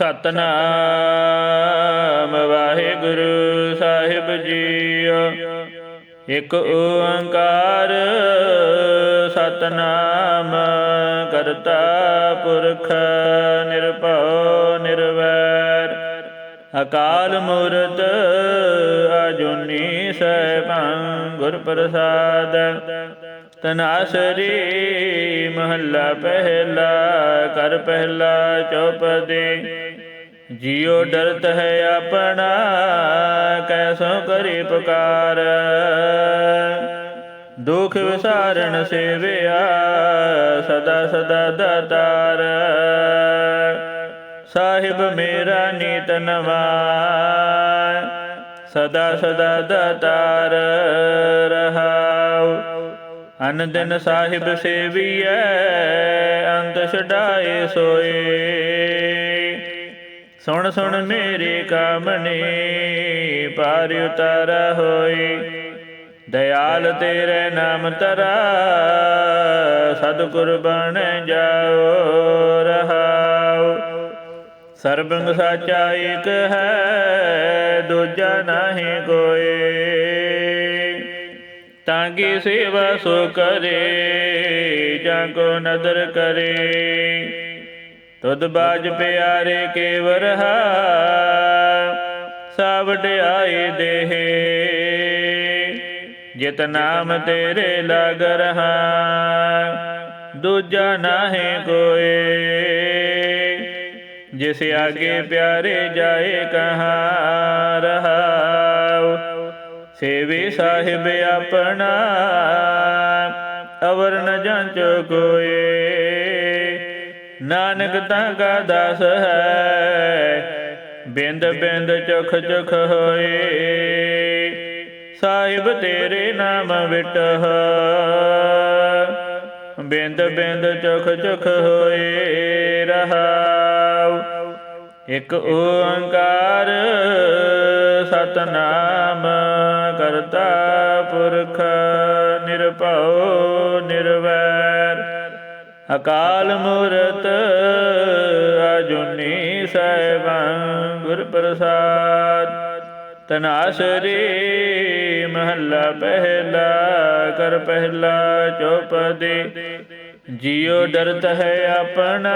ਸਤਨਾਮ ਵਾਹਿਗੁਰੂ ਸਾਹਿਬ JIO. ਇੱਕ ਓੰਕਾਰ ਸਤਨਾਮ ਕਰਤਾ ਪੁਰਖ ਨਿਰਭਉ ਨਿਰਵੈਰ। ਅਕਾਲ ਮੂਰਤ ਅਜੂਨੀ ਸੈਭੰ ਗੁਰ ਪ੍ਰਸਾਦ ਤਨਾਸਰੀ ਮਹੱਲਾ ਪਹਿਲਾ ਕਰ ਪਹਿਲਾ, ਚੌਪਦੀ। ਜਿਉ ਡਰਤ ਹੈ ਆਪਣਾ ਕੈਸੋ ਕਰੀ ਪੁਕਾਰ। ਦੁਖ ਵਿਸਾਰਣ ਸੇਵਿਆ, ਸਦਾ ਸਦਾ ਦਾਤਾਰ। ਸਾਹਿਬ ਮੇਰਾ ਨੀਤ ਨਵਾ, ਸਦਾ ਸਦਾ ਦਾਤਾਰ ਰਹਾਉ। ਅਨ ਦਿਨ ਸਾਹਿਬ ਸੇਵੀਐ, ਅੰਤ ਛਡਾਏ ਸੋਏ। ਸੁਣ ਸੁਣ ਮੇਰੀ ਕਾਮਨੀ, ਪਾਰ ਉਤਾਰ ਹੋਈ ਦਇਆਲ ਤੇਰੇ ਨਾਮ ਤਰਾ, ਸਤਿਗੁਰ ਬਣ ਜਾਓ ਰਹਾਉ ਸਰਬੰਗ ਸਾਚਾ ਇੱਕ ਹੈ, ਦੂਜਾ ਨਹੀਂ ਕੋਈ ਤਾਂ ਕੀ ਸੇਵਾ ਸੋ ਕਰੇ, ਜਾਂ ਕੋ ਨਦਰ ਕਰੇ। ਤੁਧ ਬਾਜ ਪਿਆਰੇ ਕੇਵਰ ਹਾ ਸਾਵਡਿਆਈ ਦੇਹ। ਜਿਤ ਨਾਮ ਤੇਰੇ ਲਗ ਰਹਾ ਦੂਜਾ ਨਾਹੀਂ ਕੋਏ। ਜਿਸ ਆਗੇ ਪਿਆਰੇ ਜਾਏ ਕਹਾ ਰਹਾਉ ਸੇਵੀ ਸਾਹਿਬ ਆਪਣਾ ਅਵਰ ਨ ਜਾਂਚ ਕੋਏ। ਨਾਨਕ ਤਾਂ ਕਾ ਦਾਸ ਹੈ, ਬਿੰਦ ਬਿੰਦ ਚੁਖ ਚੁਖ ਹੋਏ। ਸਾਹਿਬ ਤੇਰੇ ਨਾਮ ਵਿਟਹ ਬਿੰਦ ਬਿੰਦ ਚੁਖ ਚੁਖ ਹੋਏ ਰਹਾਉ। ਇਕ ਓੰਕਾਰ ਸਤਨਾਮ ਕਰਤਾ ਪੁਰਖ ਨਿਰਭਉ ਨਿਰਵੈ। ਅਕਾਲ ਮੂਰਤ ਅਜੁਨੀ ਸੈਭੰ ਗੁਰ ਪ੍ਰਸਾਦ। ਤਨਾਸਰੀ ਮਹੱਲਾ ਪਹਿਲਾ ਕਰ ਪਹਿਲਾ ਚੌਪਦੀ। ਜਿਉ ਡਰਤ ਹੈ ਆਪਣਾ,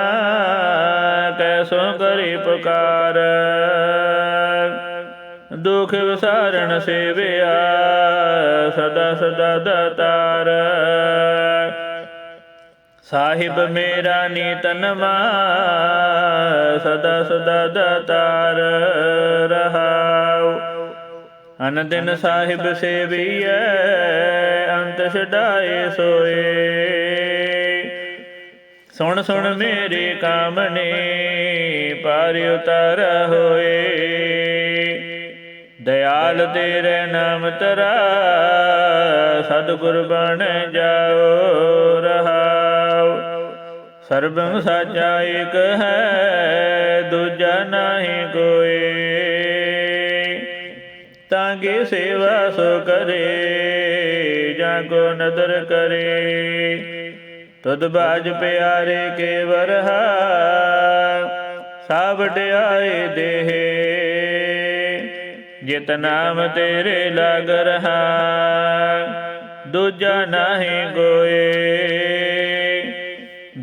ਕੈਸੋ ਕਰੀ ਪੁਕਾਰ। ਦੁਖ ਵਿਸਾਰਣ ਸੇਵਿਆ, ਸਦਾ ਸਦਾ ਦਾਤਾਰ। ਸਾਹਿਬ ਮੇਰਾ ਨੀਤਨਵਾ ਸਦਾ ਸਦਾ ਦਾਤਾਰ ਰਹਾਉ। ਅਨ ਦਿਨ ਸਾਹਿਬ ਸੇਵੀਐ ਅੰਤ ਛਡਾਏ ਸੋਏ। ਸੁਣ ਸੁਣ ਮੇਰੀ ਕਾਮਨੇ ਪਾਰ ਉਤਰ ਹੋਏ। ਦਇਆਲ ਤੇਰੇ ਨਾਮ ਤਰਾ ਸਤਿਗੁਰ ਬਣ ਜਾਓ ਰਹਾਉ। ਸਰਬੰ ਸਾਚਾ ਏਕ ਹੈ, ਦੂਜਾ ਨਹੀਂ ਕੋਈ। ਤਾਂ ਕੀ ਸੇਵਾ ਸੋ ਕਰੇ, ਜਾਂ ਕੋ ਨਦਰ ਕਰੇ। ਤੁਧ ਬਾਜ ਪਿਆਰੇ ਕੇ ਵਰਹਾ ਸਾਵਡਿਆਏ ਦੇਹ। ਜਿਤ ਨਾਮ ਤੇਰੇ ਲਗ ਰਹਾ, ਦੂਜਾ ਨਹੀਂ ਕੋਏ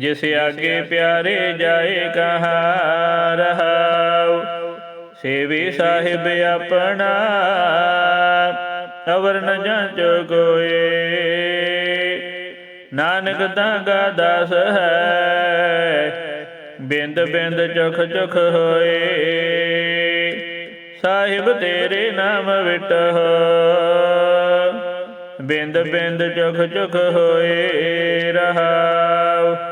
ਜਿਸ ਆਗੇ ਪਿਆਰੇ ਜਾਏ ਕਹਾਂ ਰਹਾਉ ਸੇਵੀ ਸਾਹਿਬ ਆਪਣਾ, ਅਵਰ ਨ ਜਾਂਚ ਕੋਏ। ਨਾਨਕ ਤਾਂ ਦਾਸ ਹੈ, ਬਿੰਦ ਬਿੰਦ ਚੁਖ ਚੁਖ ਹੋਏ। ਸਾਹਿਬ ਤੇਰੇ ਨਾਮ ਵਿਟਹ ਬਿੰਦ ਬਿੰਦ ਚੁਖ ਚੁਖ ਹੋਏ ਰਹਾਉ।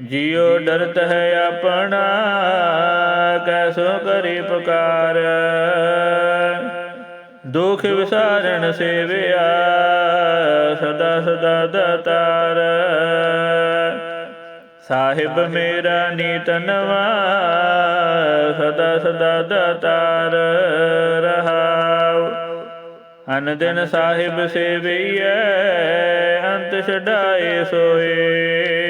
ਜਿਉ ਡਰਤ ਹੈ ਆਪਣਾ ਕੈਸੋ ਕਰੀ ਪੁਕਾਰ। ਦੁਖ ਵਿਸਾਰਨ ਸੇਵਿਆ, ਸਦਾ ਸਦਾ ਦਾਤਾਰ। ਸਾਹਿਬ ਮੇਰਾ ਨੀਤ ਨਵਾ, ਸਦਾ ਸਦਾ ਦਾਤਾਰ ਰਹਾਉ। ਅਨ ਦਿਨ ਸਾਹਿਬ ਸੇਵੀਐ, ਅੰਤ ਛਡਾਏ ਸੋਏ।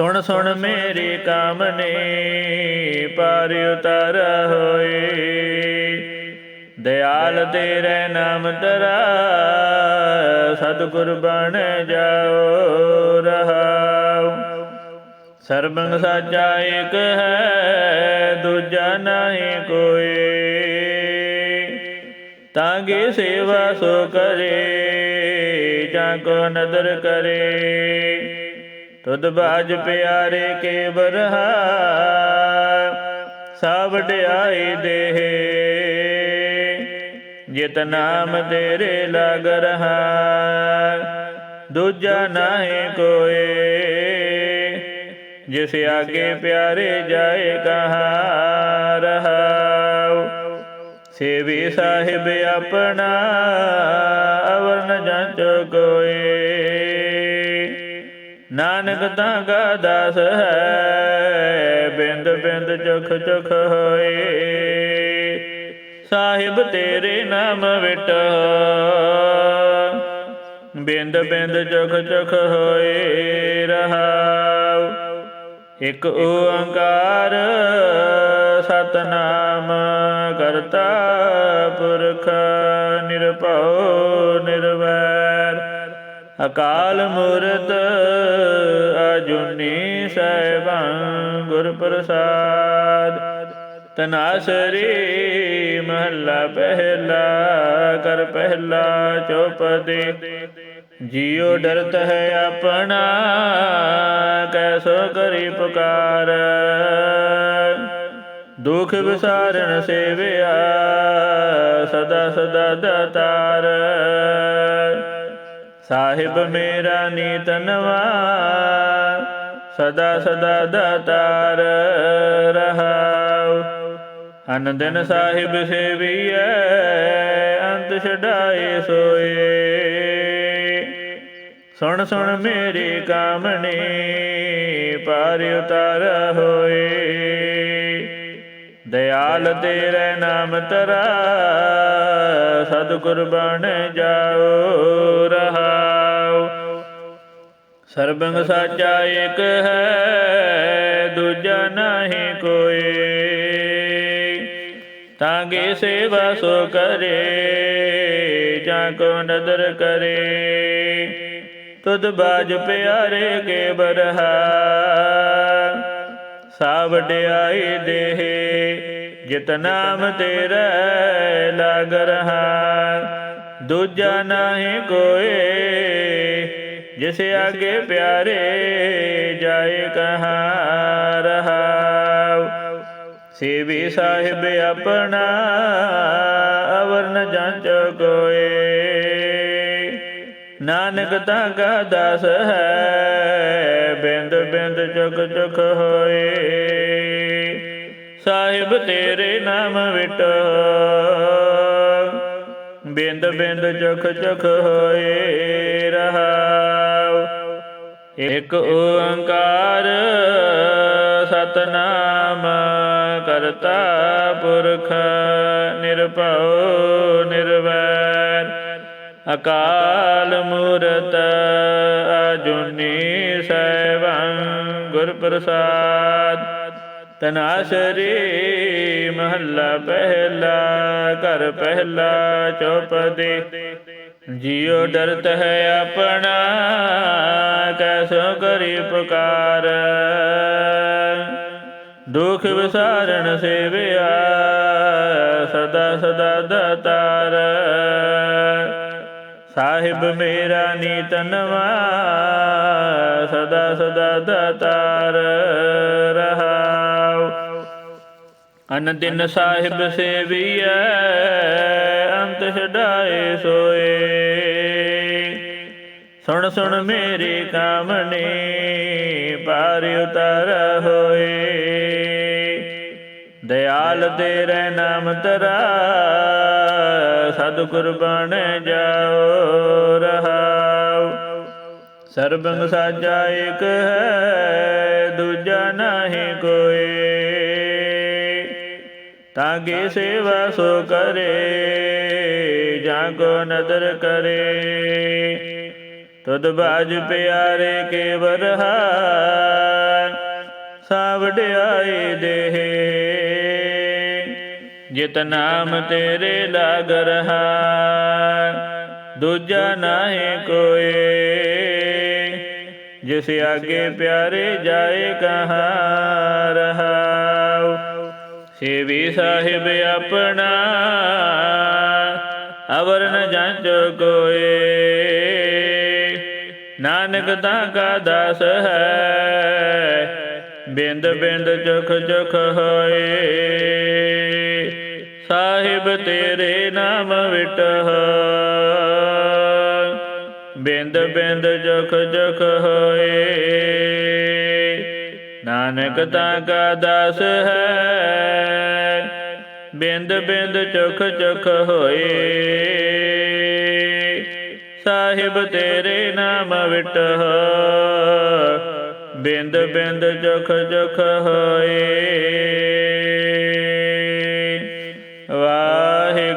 ਸੁਣ ਸੁਣ ਮੇਰੀ ਕਾਮਨੇ ਪਾਰ ਉਤਰ ਹੋਏ। ਦਿਆਲ ਤੇਰੇ ਨਾਮ ਤਰਾ ਸਤਿਗੁਰ ਬਣ ਜਾਓ ਰਹਾਉ ਸਰਬੰਗ ਸਾਚਾ ਏਕ ਹੈ ਦੂਜਾ ਨਹੀਂ ਕੋਈ ਤਾਂਗੇ ਸੇਵਾ ਸੋ ਕਰੇ ਜਾਂ ਕੋ ਨਦਰ ਕਰੇ। ਤੁਧ ਬਾਜ ਪਿਆਰੇ ਕੇ ਬਰਹਾ ਸਭ ਵਡਿਆਈ ਦੇਹ। ਜਿਤ ਨਾਮ ਤੇਰੇ ਲਗ ਰਹਾ, ਦੂਜਾ ਨਾਹੀ ਕੋਏ। ਜਿਸ ਆਗੇ ਪਿਆਰੇ ਜਾਏ ਕਹਾ ਰਹਾਉ, ਸੇਵੀ ਸਾਹਿਬ ਆਪਣਾ ਅਵਰ ਨ ਜਾਂਚੋ ਕੋਏ। ਨਾਨਕ ਤਾਂ ਗਾ ਦਾਸ ਹੈ, ਬਿੰਦ ਬਿੰਦ ਚੁਖ ਚੁਖ ਹੋਏ। ਸਾਹਿਬ ਤੇਰੇ ਨਾਮ ਵਿਟ, ਬਿੰਦ ਬਿੰਦ ਚੁਖ ਚੁਖ ਹੋਏ ਰਹਾਉ। ਇਕ ਓੰਕਾਰ ਸਤਨਾਮ ਕਰਤਾ ਪੁਰਖ ਨਿਰਭਉ ਨਿਰਵੈਰ ਅਕਾਲ ਮੂਰਤ ਅਜੂਨੀ ਸੈਭੰ ਗੁਰ ਪ੍ਰਸਾਦ ਤਨਾਸਰੀ ਮਹੱਲਾ ਪਹਿਲਾ ਕਰ ਪਹਿਲਾ ਚੌਪਦੀ। ਜਿਉ ਡਰਤ ਹੈ ਆਪਣਾ ਕੈਸੋ ਕਰੀ ਪੁਕਾਰ। ਦੁਖ ਵਿਸਾਰਨ ਸੇਵਿਆ, ਸਦਾ ਸਦਾ ਦਾਤਾਰ। ਸਾਹਿਬ ਮੇਰਾ ਨੀਤ ਨਵਾ ਸਦਾ ਸਦਾ ਦਾਤਾਰ ਰਹਾਉ। ਅਨ ਦਿਨ ਸਾਹਿਬ ਸੇਵੀਐ ਅੰਤ ਛਡਾਏ ਸੋਏ। ਸੁਣ ਸੁਣ ਮੇਰੀ ਕਾਮਣੀ ਪਾਰ ਉਤਾਰ ਹੋਏ। ਦਿਆਲ ਤੇਰੇ ਨਾਮ ਤਰਾ ਸਤਿਗੁਰ ਬਣ ਜਾਓ ਰਹਾਉ ਸਰਬੰਗ ਸਾਚਾ ਏਕ ਹੈ ਦੂਜਾ ਨਹੀਂ ਕੋਈ। ਤਾਂਗੇ ਸੇਵਾ ਸੋ ਕਰੇ ਜਾਂ ਕੋ ਨਦਰ ਕਰੇ। ਤੁਧ ਬਾਜ ਪਿਆਰੇ ਕੇ ਬਰਹਾ। ਸਾ ਵਡਿਆਈ ਦੇਹ ਜਿਤ ਨਾਮ ਤੇਰਾ ਲਗ ਰਹਾ। ਦੂਜਾ ਨਹੀਂ ਕੋਏ, ਜਿਸ ਆਗੇ ਪਿਆਰੇ ਜਾਏ ਕਹਾ ਰਹਾਉ ਸੇਵੀ ਸਾਹਿਬ ਆਪਣਾ ਅਵਰਨ ਨ ਜਾਂਚ ਕੋਏ। ਨਾਨਕ ਤਾਂ ਕਾ ਦਾਸ ਹੈ, ਬਿੰਦ ਬਿੰਦ ਚੁਕ ਚੁਕ ਹੋਏ। ਸਾਹਿਬ ਤੇਰੇ ਨਾਮ ਵਿਟ, ਬਿੰਦ ਬਿੰਦ ਚੁਕ ਚੁਕ ਹੋਏ ਰਹਾਉ। ਇਕ ਓੰਕਾਰ ਸਤਨਾਮ ਕਰਤਾ ਪੁਰਖ ਨਿਰਭਉ ਨਿਰਵੈਰ। ਅਕਾਲ ਮੂਰਤ ਅਜੂਨੀ ਸੈਭੰ ਗੁਰ ਪ੍ਰਸਾਦ ਤਨਾਸਰੀ ਮਹੱਲਾ ਪਹਿਲਾ, ਘਰ ਪਹਿਲਾ ਚੌਪਦੀ। ਜਿਉ ਡਰਤ ਹੈ ਆਪਣਾ, ਕੈਸੋ ਕਰੀ ਪੁਕਾਰ। ਦੁਖ ਵਿਸਾਰਨ ਸੇਵਿਆ, ਸਦਾ ਸਦਾ ਦਾਤਾਰ। ਸਾਹਿਬ ਮੇਰਾ ਨੀਤ ਨਵਾ ਸਦਾ ਸਦਾ ਦਾਤਾਰ ਰਹਾਉ। ਅਨ ਦਿਨ ਸਾਹਿਬ ਸੇਵੀਐ ਅੰਤ ਛਡਾਏ ਸੋਏ। ਸੁਣ ਸੁਣ ਮੇਰੀ ਕਾਮਨੀ ਪਾਰ ਉਤਰ ਹੋਏ। ਦਿਆਲ ਤੇਰੇ ਨਾਮ ਤਰਾ, ਸਤਿਗੁਰ ਬਣ ਜਾਓ ਰਹਾਉ ਸਰਬੰਗ ਸਾਜਾ ਇੱਕ ਹੈ, ਦੂਜਾ ਨਾਹੀ ਕੋਏ ਤਾਗੇ ਸੇਵਾ ਸੋ ਕਰੇ, ਜਾਂ ਕੋ ਨਦਰ ਕਰੇ। ਤੁਧ ਬਾਜ ਪਿਆਰੇ ਕੇ ਵਰਹਾ ਸਾਵੜਿਆਈ ਦੇਹ। ਜਿਤ ਨਾਮ ਤੇਰੇ ਲਾਗ ਰਹਾ। ਦੂਜਾ ਨਾਹੀ ਕੋਏ। ਜਿਸ ਆਗੇ ਪਿਆਰੇ ਜਾਏ ਕਹਾਂ ਰਹਾਉ। ਸੇਵੀ ਸਾਹਿਬ ਆਪਣਾ ਅਵਰ ਨ ਜਾਂਚ ਕੋਏ। ਨਾਨਕ ਤਾਂ ਕਾ ਦਾਸ ਹੈ। ਬਿੰਦ ਬਿੰਦ ਚੁਖ ਚੁਖ ਹੋਏ। ਸਾਹਿਬ ਤੇਰੇ ਨਾਮ ਵਿਟਹ ਬਿੰਦ ਬਿੰਦ ਜਖ ਜਖ ਹੋਏ। ਨਾਨਕ ਤਾਂ ਕਾ ਦਾਸ ਹੈ। ਬਿੰਦ ਬਿੰਦ ਚੁਖ ਚੁਖ ਹੋਏ। ਸਾਹਿਬ ਤੇਰੇ ਨਾਮ ਵਿਟਹ ਬਿੰਦ ਬਿੰਦ ਜਖ ਜਖ ਹੋਏ।